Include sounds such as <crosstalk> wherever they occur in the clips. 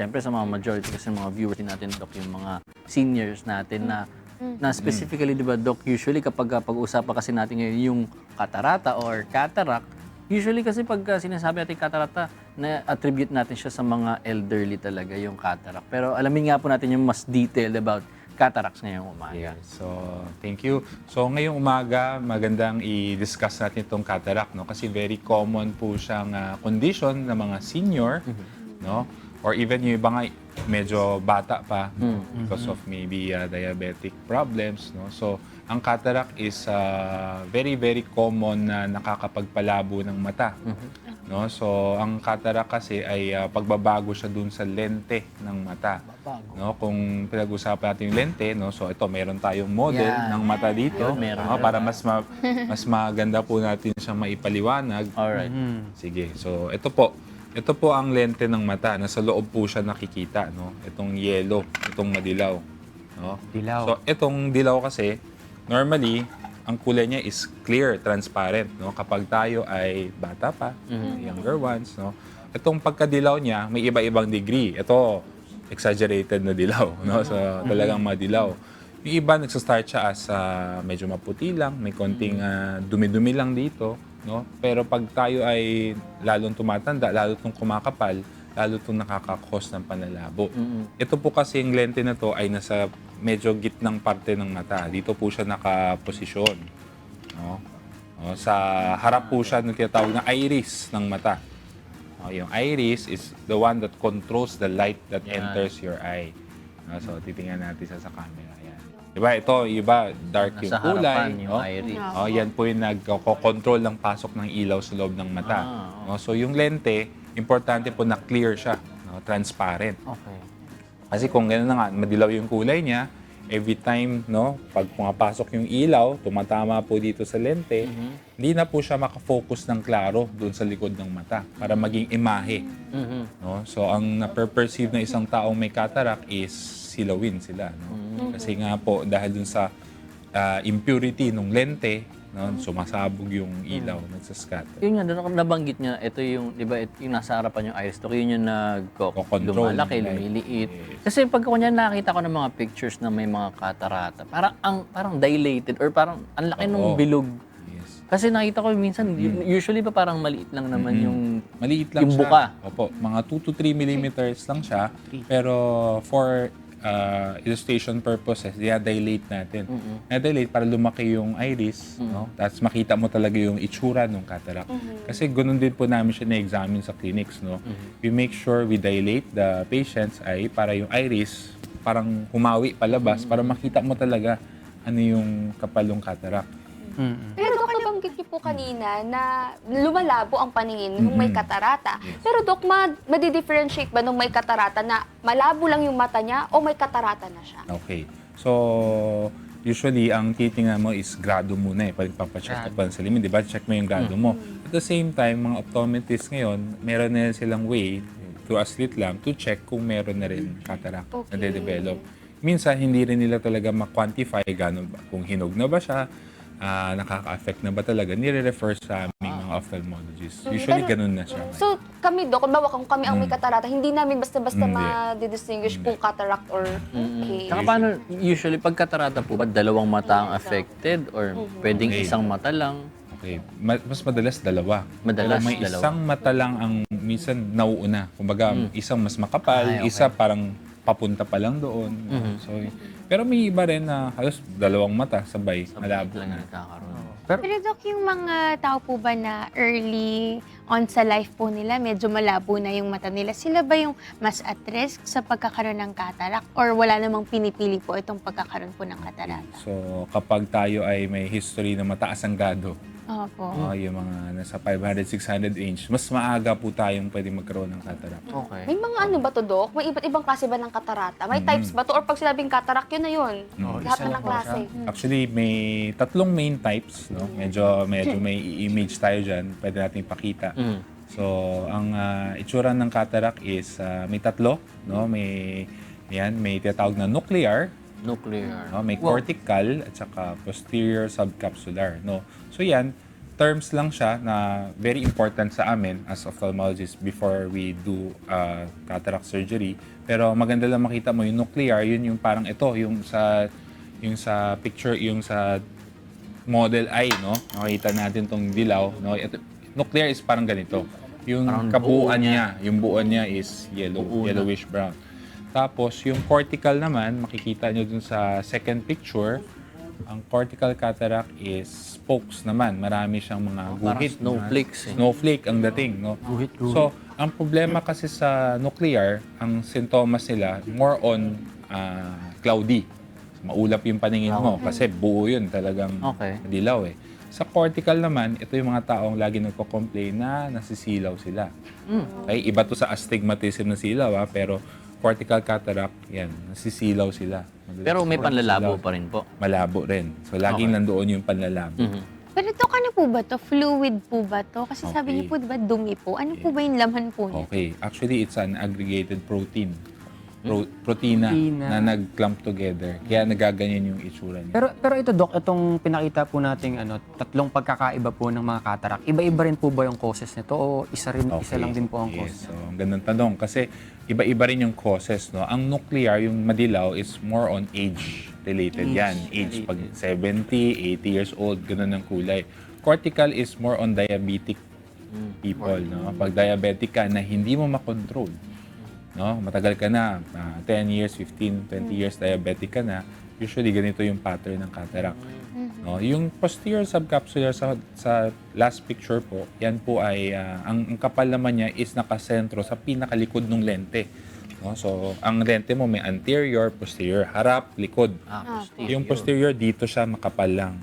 syempre sa mga majority kasi mga viewers din natin, Doc, yung mga seniors natin na na specifically, di ba, Doc, usually kapag uh, pag-uusapan kasi natin ngayon yung katarata or cataract, usually kasi pag uh, sinasabi natin katarata, na-attribute natin siya sa mga elderly talaga, yung cataract. Pero alamin nga po natin yung mas detailed about cataracts ngayong umaga. Yeah. So, thank you. So, ngayong umaga, magandang i-discuss natin itong cataract, no? Kasi very common po siyang ah, condition ng mga senior, no? Or even yung iba nga medyo bata pa because of maybe ah, diabetic problems, no? So, ang cataract is ah, very, very common na nakakapagpalabo ng mata. No? So, ang cataract kasi ay ah, pagbabago siya dun sa lente ng mata. No? Kung pinag-usapan natin yung lente, no? so ito, meron tayong model Yan. ng mata dito. Yun, meron. no? Para mas ma- mas maganda po natin siyang maipaliwanag. Alright. Sige. So, ito po. Ito po ang lente ng mata. Nasa loob po siya nakikita. No? Itong yellow, itong madilaw. No? Dilaw. So, itong dilaw kasi, normally, ang kulay niya is clear, transparent. No? Kapag tayo ay bata pa, younger ones, no? itong pagkadilaw niya, may iba-ibang degree. Ito, exaggerated na dilaw. No? So, talagang madilaw. Yung iba, nagsastart siya as ah, medyo maputi lang, may konting ah, dumi-dumi lang dito. No? Pero pag tayo ay lalong tumatanda, lalo itong kumakapal, lalo itong nakakakos ng panlalabo. Ito po kasi yung lente na to ay nasa medyo gitnang parte ng mata. Dito po siya nakaposisyon. No? No, sa harap po siya ng tinatawag na iris ng mata. No, yung iris is the one that controls the light that Yan. enters your eye. No, so titingnan natin sa sa camera. Yan. Diba ito, iba dark yung Nasa kulay. harapan yung no? iris. Oh, yan po yung nagko-control ng pasok ng ilaw sa loob ng mata. Ah, No, so yung lente, importante po na clear siya, no, transparent. Okay. Kasi kung gano'n na nga, madilaw yung kulay niya, every time, no, pag pumapasok yung ilaw, tumatama po dito sa lente, hindi na po siya makafocus ng klaro doon sa likod ng mata para maging imahe. Mhm. No? So, ang na-perceive na isang taong may cataract is silawin sila. No? Kasi nga po, dahil dun sa ah, impurity ng lente, no, sumasabog yung ilaw, nagsascatter. Yun nga, doon nabanggit niya, ito yung, di ba, yung nasa harapan yung iris talk, yun yung nagko Ko-control lumalaki, ng light. lumiliit. Kasi pag kunya nakita ko ng mga pictures na may mga katarata, parang ang parang dilated or parang ang laki ng Oo. bilog. Yes. Kasi nakita ko minsan, usually pa parang maliit lang naman yung Maliit lang Yung siya. buka. Opo, mga 2 to 3 millimeters lang siya. Pero for uh, illustration purposes, dilate natin. Na-dilate para lumaki yung iris, no? Tapos makita mo talaga yung itsura ng cataract. Kasi ganun din po namin siya na-examine sa clinics, no? We make sure we dilate the patient's eye para yung iris parang humawi palabas para makita mo talaga ano yung kapalong cataract. Pero Dok, nabanggit niyo po kanina na lumalabo ang paningin nung may katarata. Pero Dok, ma madi-differentiate ba nung may katarata na malabo lang yung mata niya o may katarata na siya? Okay. So, usually, ang titingnan mo is grado muna eh. Pag papacheck ka pa sa limin, di ba? Check mo yung grado mo. At the same time, mga optometrists ngayon, meron na silang way, through a slit lamp, to check kung meron na rin cataract na Okay. de-develop. Minsan, hindi rin nila talaga ma-quantify gano'n ba, kung hinog na ba siya, ah, nakaka-affect na ba talaga, nire-refer sa aming mga ophthalmologists. Usually, Pero- ganun na siya. So, kami Dok, kung kung kami ang may katarata, hindi namin basta-basta Hindi. ma-distinguish kung cataract or okay. Tsaka paano, usually pag katarata po ba, dalawang mata ang affected or pwedeng Okay. isang mata lang? Okay. Ma- mas madalas dalawa. Madalas Pero may dalawa. isang mata lang ang minsan nauuna. Kumbaga, isang mas makapal, Ay, okay. isa parang papunta pa lang doon. So, pero may iba rin na halos dalawang mata sabay, malabo lang na. na nagkakaroon. Pero, Pero Dok, yung mga tao po ba na early on sa life po nila, medyo malabo na yung mata nila, sila ba yung mas at risk sa pagkakaroon ng cataract? Or wala namang pinipili po itong pagkakaroon po ng catarata? So, kapag tayo ay may history na mataas ang grado, Opo. ah, yung mga nasa 500, 600 inch, mas maaga po tayong pwede magkaroon ng cataract. Okay. May mga ano ba to, Dok? May iba't ibang klase ba ng katarata? May types ba to? Or pag sinabing cataract, yun na yun. Mm. Lahat na ng klase. Actually, may tatlong main types. No? Medyo, medyo <laughs> may image tayo dyan. Pwede natin ipakita. Mm. So, ang ah, itsura ng cataract is ah, may tatlo. No? May, yan, may tinatawag na nuclear, Nuclear. no? may Wow. cortical, at saka posterior subcapsular. No? So, yan, terms lang siya na very important sa amin as ophthalmologists before we do uh, cataract surgery. Pero maganda lang makita mo yung nuclear, yun yung parang ito, yung sa yung sa picture, yung sa model eye, no? Nakita natin tong dilaw, no? Ito, nuclear is parang ganito. Yung Parang kabuuan buo niya, yung buo niya is yellow, Buo na. yellowish brown. Tapos yung cortical naman, makikita nyo dun sa second picture, ang cortical cataract is spokes naman. Marami siyang mga Oh, guhit. snowflakes eh. Snowflake ang dating, no? Guhit, guhit. So, ang problema kasi sa nuclear, ang sintomas nila, more on ah, cloudy. Maulap yung paningin mo kasi buo yun talagang Okay. dilaw eh. Sa cortical naman, ito yung mga taong lagi nagko-complain na nasisilaw sila. Okay, iba to sa astigmatism na silaw ha, pero cortical cataract, yan, nasisilaw sila. Madalas Pero may silaw. panlalabo pa rin po. Malabo rin. So, laging nandoon yung panlalabo. Mhm. Pero ito ano po ba to? Fluid po ba to? Kasi sabi Okay. niyo po, di ba, dumi po. Ano po ba yung laman po niya? Okay. Actually, it's an aggregated protein. Pro- protina, Protina. na nag-clump together. Kaya nagaganyan yung itsura niya. Pero pero ito Doc, itong pinakita po nating ano, tatlong pagkakaiba po ng mga cataract. Iba-iba rin po ba yung causes nito o isa rin isa lang din po ang Yes, cause? so ang gandang tanong. Kasi iba-iba rin yung causes. No? Ang nuclear, yung madilaw, is more on age-related yan. Age, pag 70, 80 years old, ganun ang kulay. Cortical is more on diabetic people. No? Pag diabetic ka na hindi mo makontrol, no? matagal ka na, ah, 10 years, 15, 20 years diabetic ka na, usually ganito yung pattern ng cataract. No, yung posterior subcapsular sa, sa last picture po, yan po ay ah, ang, ang kapal naman niya is nakasentro sa pinakalikod ng lente. No, so ang lente mo may anterior, posterior, harap, likod. Ah, Yung posterior dito siya makapal lang.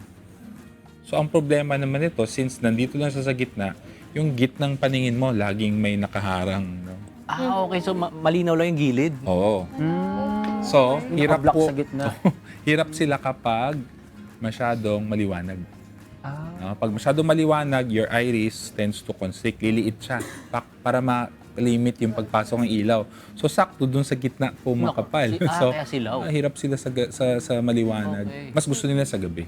So ang problema naman nito since nandito lang siya sa gitna, yung gitnang paningin mo laging may nakaharang. No? Ah, okay. So, ma- malinaw lang yung gilid. Oo. Hmm. So, hirap Nakablock po. sa gitna. <laughs> hirap sila kapag masyadong maliwanag. Ah. No? Pag masyadong maliwanag, your iris tends to constrict. Liliit siya pa- para ma-limit yung pagpasok ng ilaw. So, sakto dun sa gitna po makapal. si- ah, <laughs> so, kaya silaw. mahirap sila sa, ga- sa, sa maliwanag. Okay. Mas gusto nila sa gabi.